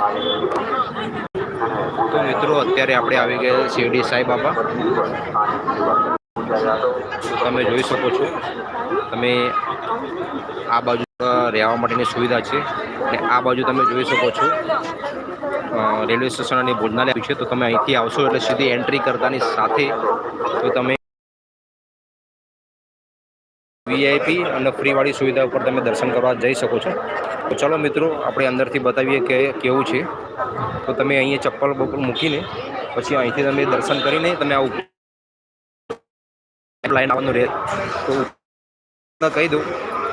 તો મિત્રો, અત્યારે આપણે આવી ગયા શિરડી સાંઈ બાબા. તમે જોઈ શકો છો, તમે આ બાજુ રહેવા માટેની સુવિધા છે. અને આ બાજુ તમે જોઈ શકો છો રેલવે સ્ટેશન અને ભોજનાલય છે. તો તમે અહીંથી આવશો એટલે સીધી એન્ટ્રી કરતાની સાથે તો તમે વીઆઈપી અને ફ્રીવાળી સુવિધા ઉપર તમે દર્શન કરવા જઈ શકો છો. તો ચલો મિત્રો, આપણે અંદરથી બતાવીએ કે કેવું છે. તો તમે અહીંયા ચપ્પલ બપ્પલ મૂકીને પછી અહીંથી તમે દર્શન કરીને તમે આવું લાઈન આવવાનું રહે. તો કહી દઉં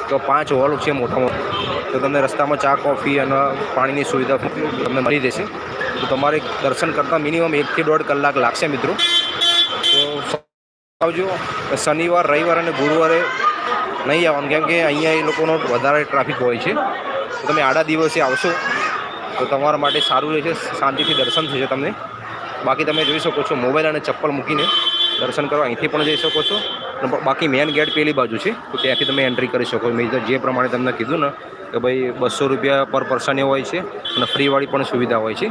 તો પાંચ હોલ છે મોટા તો તમને રસ્તામાં ચા, કોફી અને પાણીની સુવિધા તમને મળી રહેશે. તો તમારે દર્શન કરતાં મિનિમમ એકથી દોઢ કલાક લાગશે મિત્રો. તો આવજો. શનિવાર, રવિવાર અને ગુરુવારે નહીં આવવાનું, કેમ કે અહીંયા એ લોકોનો વધારે ટ્રાફિક હોય છે. તમે આડા દિવસે આવશો, તો તમારા માટે સારું રહેશે, શાંતિથી દર્શન થશે તમને. બાકી તમે જોઈ શકો છો મોબાઈલ અને ચપ્પલ મૂકીને દર્શન કરવા અહીંથી પણ જઈ શકો છો. બાકી મેન ગેટ પેલી બાજુ છે, તો ત્યાંથી તમે એન્ટ્રી કરી શકો. મેં જે પ્રમાણે તમને કીધું ને, કે ભાઈ બસો રૂપિયા પર પર્સન હોય છે અને ફ્રીવાળી પણ સુવિધા હોય છે.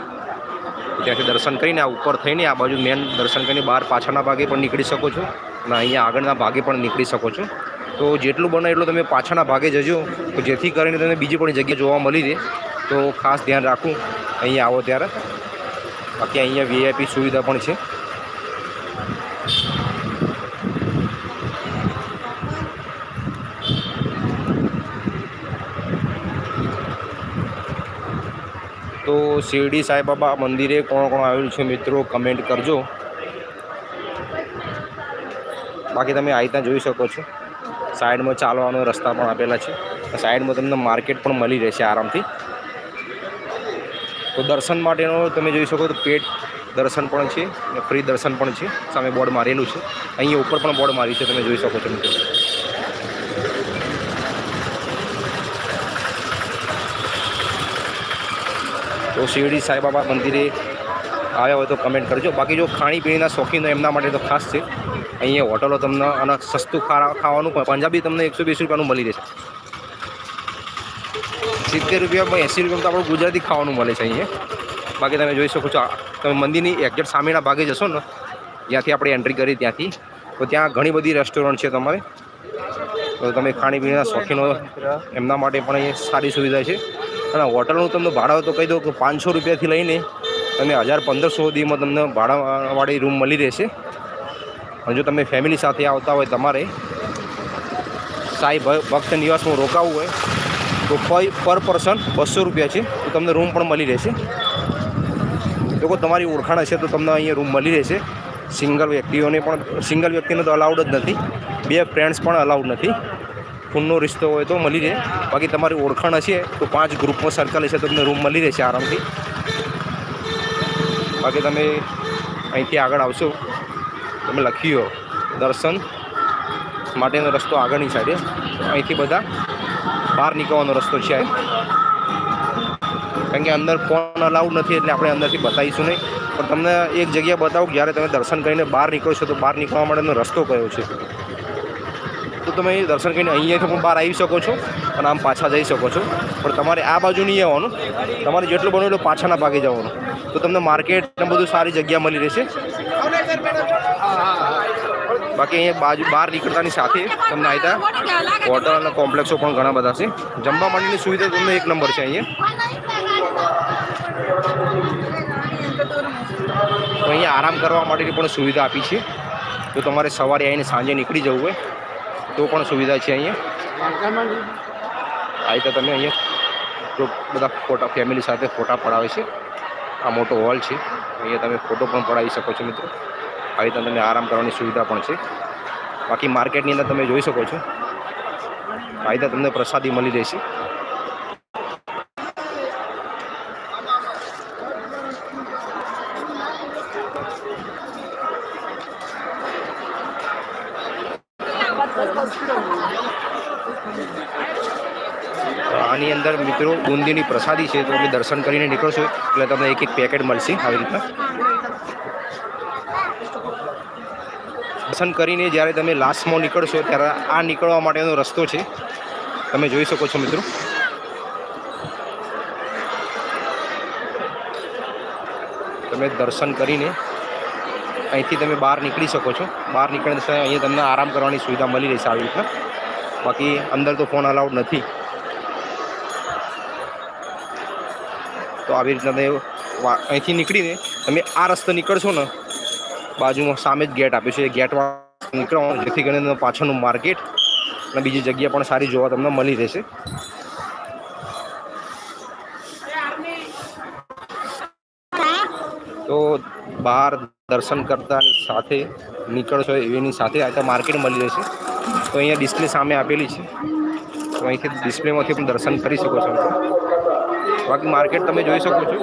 ત્યાંથી દર્શન કરીને આ ઉપર થઈને આ બાજુ મેન દર્શન કરીને બહાર પાછળના ભાગે પણ નીકળી શકો છો અને અહીંયા આગળના ભાગે પણ નીકળી શકો છો. તો જેટલું બને એટલું તમે પાછળના ભાગે જજો. જેથી કરીને તમને બીજી પણ જગ્યા જોવા મળી રહે. તો ખાસ ધ્યાન રાખવું. અહીંયા આવો ત્યારે. બાકી અહીંયા વીઆઈપી સુવિધા પણ છે. તો શિરડી સાંઈબાબા મંદિરે કોણ કોણ આવેલું છે મિત્રો કમેન્ટ કરજો. બાકી તમે આ રીતના જોઈ શકો છો. સાઈડમાં ચાલવાનો રસ્તા પણ આપેલા છે. સાઈડમાં તમને માર્કેટ પણ મળી રહેશે આરામથી. તો દર્શન માટેનો તમે જોઈ શકો તો પેટ દર્શન પણ છે અને ફ્રી દર્શન પણ છે. સામે બોર્ડ મારેલું છે. અહીંયા ઉપર પણ બોર્ડ માર્યું છે, તમે જોઈ શકો છો. મિત્રો તો શિરડી સાંઈબાબા મંદિરે આવ્યા હોય તો કમેન્ટ કરજો. બાકી જો ખાણીપીણીના શોખીન એમના માટે તો ખાસ છે. અહીંયા હોટલો તમને અને સસ્તું ખાવાનું પણ પંજાબી તમને એકસો વીસ રૂપિયાનું મળી રહેશે. સિત્તેર રૂપિયામાં એંસી રૂપિયામાં તો આપણું ગુજરાતી ખાવાનું મળે છે અહીંયા. બાકી તમે જોઈ શકો છો તમે મંદિરની એક્ઝેક્ટ સામેના ભાગે જશો ને જ્યાંથી આપણે એન્ટ્રી કરી ત્યાંથી. તો ત્યાં ઘણી બધી રેસ્ટોરન્ટ છે તમારે. તો તમે ખાણીપીણીના શોખીનો એમના માટે પણ અહીંયા સારી સુવિધા છે. અને હોટલનું તમને ભાડા તો કહી દો કે પાંચસો રૂપિયાથી લઈને તમે હજાર પંદરસો સુધીમાં તમને ભાડાવાળી રૂમ મળી રહેશે. અને જો તમે ફેમિલી સાથે આવતા હોય તમારે, સાંઈ ભક્ત નિવાસમાં રોકાવું હોય, તો પર પર પર્સન બસો રૂપિયા છે, તો તમને રૂમ પણ મળી રહેશે. જો કોઈ તમારી ઓળખાણ હશે તો તમને અહીંયા રૂમ મળી રહેશે. સિંગલ વ્યક્તિઓને પણ સિંગલ વ્યક્તિને તો અલાઉડ જ નથી. બે ફ્રેન્ડ્સ પણ અલાઉડ નથી. ખૂનનો રિશ્તો હોય તો મળી રહે. બાકી તમારી ઓળખાણ હશે, તો પાંચ ગ્રુપમાં સર્કલ હશે, તો તમને રૂમ મળી રહેશે આરામથી. બાકી તમે અહીંથી આગળ આવશો, તમે લખીઓ દર્શન માટેનો રસ્તો આગળની સાઈડે અહીંથી બધા બહાર નીકળવાનો રસ્તો છે. કારણ કે અંદર ફોન અલાઉડ નથી એટલે આપણે અંદરથી બતાવીશું નહીં. પણ તમને એક જગ્યા બતાવું, જ્યારે તમે દર્શન કરીને બહાર નીકળો છો તો બહાર નીકળવા માટેનો રસ્તો કયો છે? તમે દર્શન કરીને અહીંયાથી પણ બહાર આવી શકો છો અને આમ પાછા જઈ શકો છો. પણ તમારે આ બાજુ નહીં આવવાનું. તમારે જેટલું બને એટલું પાછાના ભાગે જવાનું. તો તમને માર્કેટ ને બધું સારી જગ્યા મળી રહેશે. બાકી અહીંયા બાજુ બહાર નીકળતાની સાથે તમને આયતા હોટલ અને કોમ્પ્લેક્સો પણ ઘણા બધા છે. જમવા માટેની સુવિધા તમને એક નંબર છે અહીંયા. અહીંયા આરામ કરવા માટેની પણ સુવિધા આપી છે. તો તમારે સવારે આવીને સાંજે નીકળી જવું હોય. તો પણ સુવિધા છે અહીંયા? આવી તો તમે અહીંયા જો બધા ફોટા ફેમિલી સાથે ફોટા પડાવે છે. આ મોટો હોલ છે. અહીંયા તમે ફોટો પણ પડાવી શકો છો મિત્રો. આવી રીતે તમને આરામ કરવાની સુવિધા પણ છે. બાકી માર્કેટની અંદર તમે જોઈ શકો છો. આવી રીતે તમને પ્રસાદી મળી રહેશે. આની અંદર મિત્રો બુંદીની પ્રસાદી છે, તો તમે દર્શન કરીને નીકળશો. એટલે તમને એક એક પેકેટ મળશે આવી રીતના. દર્શન કરીને જ્યારે તમે લાસ્ટમાં નીકળશો, ત્યારે આ નીકળવા માટેનો રસ્તો છે. તમે જોઈ શકો છો મિત્રો. તમે દર્શન કરીને અહીંથી તમે બહાર નીકળી શકો છો. બહાર નીકળીને અહીંયા તમને આરામ કરવાની સુવિધા મળી રહેશે આવી રીતના. બાકી અંદર તો ફોન અલાઉડ નથી. તો આવી રીતના તમે અહીંથી નીકળીને તમે આ રસ્તે નીકળશો ને, બાજુમાં સામે જ ગેટ આપ્યો છે. એ ગેટમાં નીકળવાનું, જેથી કરીને પાછળનું માર્કેટ અને બીજી જગ્યા પણ સારી જોવા તમને મળી રહેશે. તો બહાર દર્શન કરતાની સાથે નીકળશો એની સાથે આ માર્કેટ મળી રહેશે. તો અહીંયા ડિસ્પ્લે સામે આપેલી છે. તો અહીંથી ડિસ્પ્લેમાંથી પણ દર્શન કરી શકો છો. બાકી માર્કેટ તમે જોઈ શકો છો.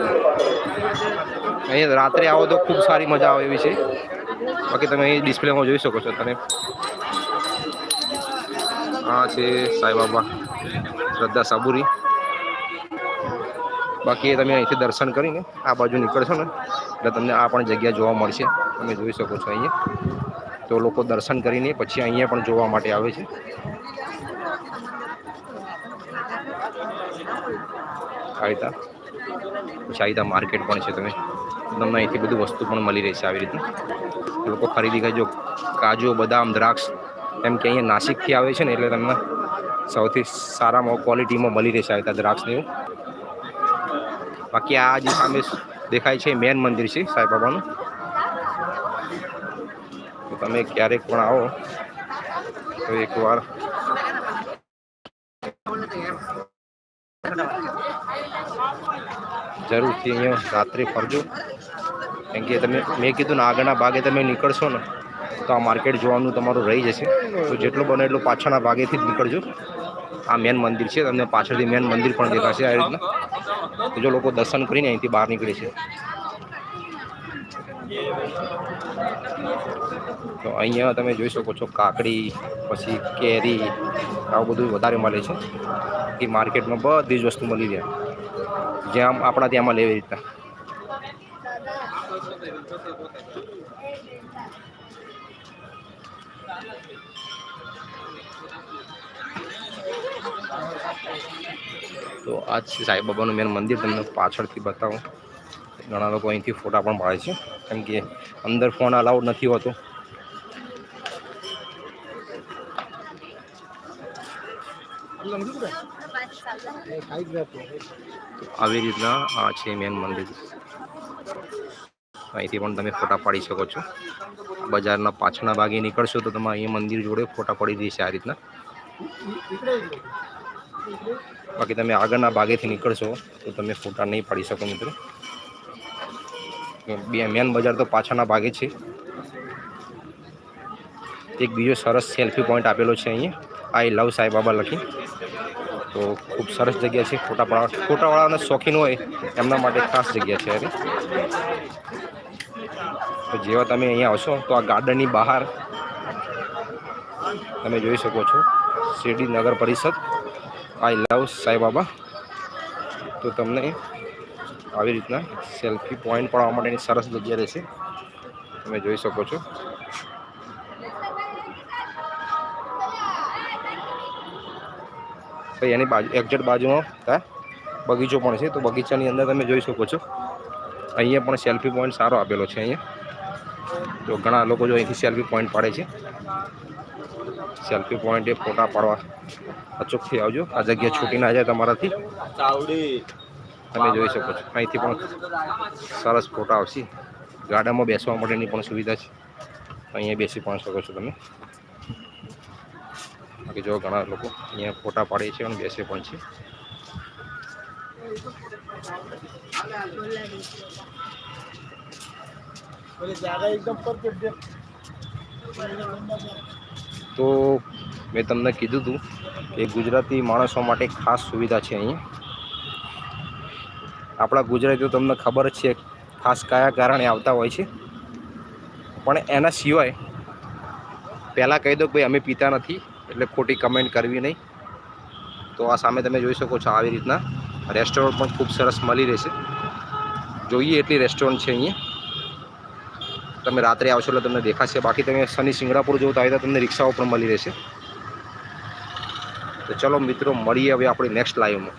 અહીંયા રાત્રે આવો તો ખૂબ સારી મજા આવે એવી છે. બાકી તમે અહીં ડિસ્પ્લેમાં જોઈ શકો છો તમે આ છે સાંઈબાબા શ્રદ્ધા સાબુરી. બાકી તમે અહીંથી દર્શન કરીને આ બાજુ નીકળશો ને, એટલે તમને આ પણ જગ્યા જોવા મળશે. તમે જોઈ શકો છો અહીંયા. તો લોકો દર્શન કરીને પછી અહીંયા પણ જોવા માટે આવે છે. આવીતા પછી માર્કેટ પણ છે તમે. તમને અહીંથી બધું વસ્તુ પણ મળી રહેશે આવી રીતની. લોકો ખરીદી કરજો કાજુ, બદામ, દ્રાક્ષ એમ કે અહીંયા નાસિકથી આવે છે ને એટલે તમને સૌથી સારામાં ક્વોલિટીમાં મળી રહેશે આવી દ્રાક્ષ દ્રાક્ષને એવું. બાકી આ જે સામે દેખાય છે મેન મંદિર છે સાંઈબાબાનું તો તમે ક્યારેક પણ આવો. તો એકવાર જરૂરથી અહીંયા રાત્રે ફરજો. કેમ કે તમે, મેં કીધું ને આગળના ભાગે તમે નીકળશો ને, તો આ માર્કેટ જોવાનું તમારું રહી જશે. તો જેટલું બને એટલું પાછળના ભાગેથી જ નીકળજો. આ મેન મંદિર છે, તમને પાછળથી મેન મંદિર પણ દેખાશે આ રીતના. તો જો લોકો દર્શન કરીને અહીંથી બહાર નીકળે છે. તો અહીંયા તમે જોઈ શકો છો કાકડી, પછી કેરી, આવું બધું વધારે મળે છે. કે માર્કેટમાં બધી જ વસ્તુ મળી જાય આપણા ત્યાંમાં લેવી રીતના તો આ છે સાંઈબાબાનું મેન મંદિર, તમને પાછળથી બતાવું. ઘણા લોકો અહીંથી ફોટા પણ પાડે છે. કેમ કે અંદર ફોન અલાઉડ નથી હોતો. આવી રીતના આ છે મેન મંદિર. અહીંથી પણ તમે ફોટા પાડી શકો છો. બજારના પાછળના ભાગે નીકળશો તો તમે અહીંયા મંદિર જોડે ફોટા પડી દેશે આ રીતના. બાકી તમે આગળના ભાગેથી નીકળશો તો તમે ફોટા નહીં પાડી શકો મિત્રો. બે મેન બજાર તો પાછળના ભાગે છે. એક બીજો સરસ સેલ્ફી પોઈન્ટ આપેલો છે અહીંયા. આઈ લવ સાંઈબાબા લખી. તો ખૂબ સરસ જગ્યા છે. ફોટા પાડવા ફોટાવાળાના શોખીન હોય એમના માટે ખાસ જગ્યા છે અરે તો જેવા તમે અહીંયા આવશો, તો આ ગાર્ડનની બહાર તમે જોઈ શકો છો. શિરડી નગર પરિષદ. આઈ લવ સાંઈબાબા. તો તમને આવી રીતના સેલ્ફી પોઈન્ટ આવવા માટેની સરસ જગ્યા રહેશે. તમે જોઈ શકો છો. તો એની બાજુ એક્ઝેક્ટ બાજુમાં ત્યાં બગીચો પણ છે. તો બગીચાની અંદર તમે જોઈ શકો છો. અહીંયા પણ સેલ્ફી પોઈન્ટ સારો આપેલો છે અહીંયા. તો ઘણા લોકો જો અહીંથી સેલ્ફી પોઈન્ટ પાડે છે. સેલ્ફી પોઈન્ટ એ ફોટા પાડવા અચૂકથી આવજો. આ જગ્યા છૂટી ના જાય તમારાથી. તમે જોઈ શકો છો. અહીંથી પણ સરસ ફોટા આવશે. ગાડામાં બેસવા માટેની પણ સુવિધા છે. અહીંયા બેસી પણ શકો છો તમે. બાકી જો ઘણા લોકો અહીંયા ફોટા પાડે છે અને બેસે પણ છે. તો મેં તમને કીધું હતું કે ગુજરાતી માણસો માટે ખાસ સુવિધા છે અહીંયા આપણા ગુજરાતીઓ તમને ખબર જ છે ખાસ કયા કારણે આવતા હોય છે. પણ એના સિવાય પહેલાં કહી દો કે ભાઈ અમે પીતા નથી. એટલે ખોટી કમેન્ટ કરવી નહીં. તો આ સામે તમે જોઈ શકો છો આવી રીતના. રેસ્ટોરન્ટ પણ ખૂબ સરસ મળી રહેશે. જોઈએ એટલી રેસ્ટોરન્ટ છે અહીંયા. તમે રાત્રે આવશો એટલે તમને દેખાશે. બાકી તમે શનિ સિંગડાપુર જવું તો આવી તમને રિક્ષાઓ પણ મળી રહેશે. તો ચલો મિત્રો, મળીએ હવે આપણી નેક્સ્ટ લાઈવમાં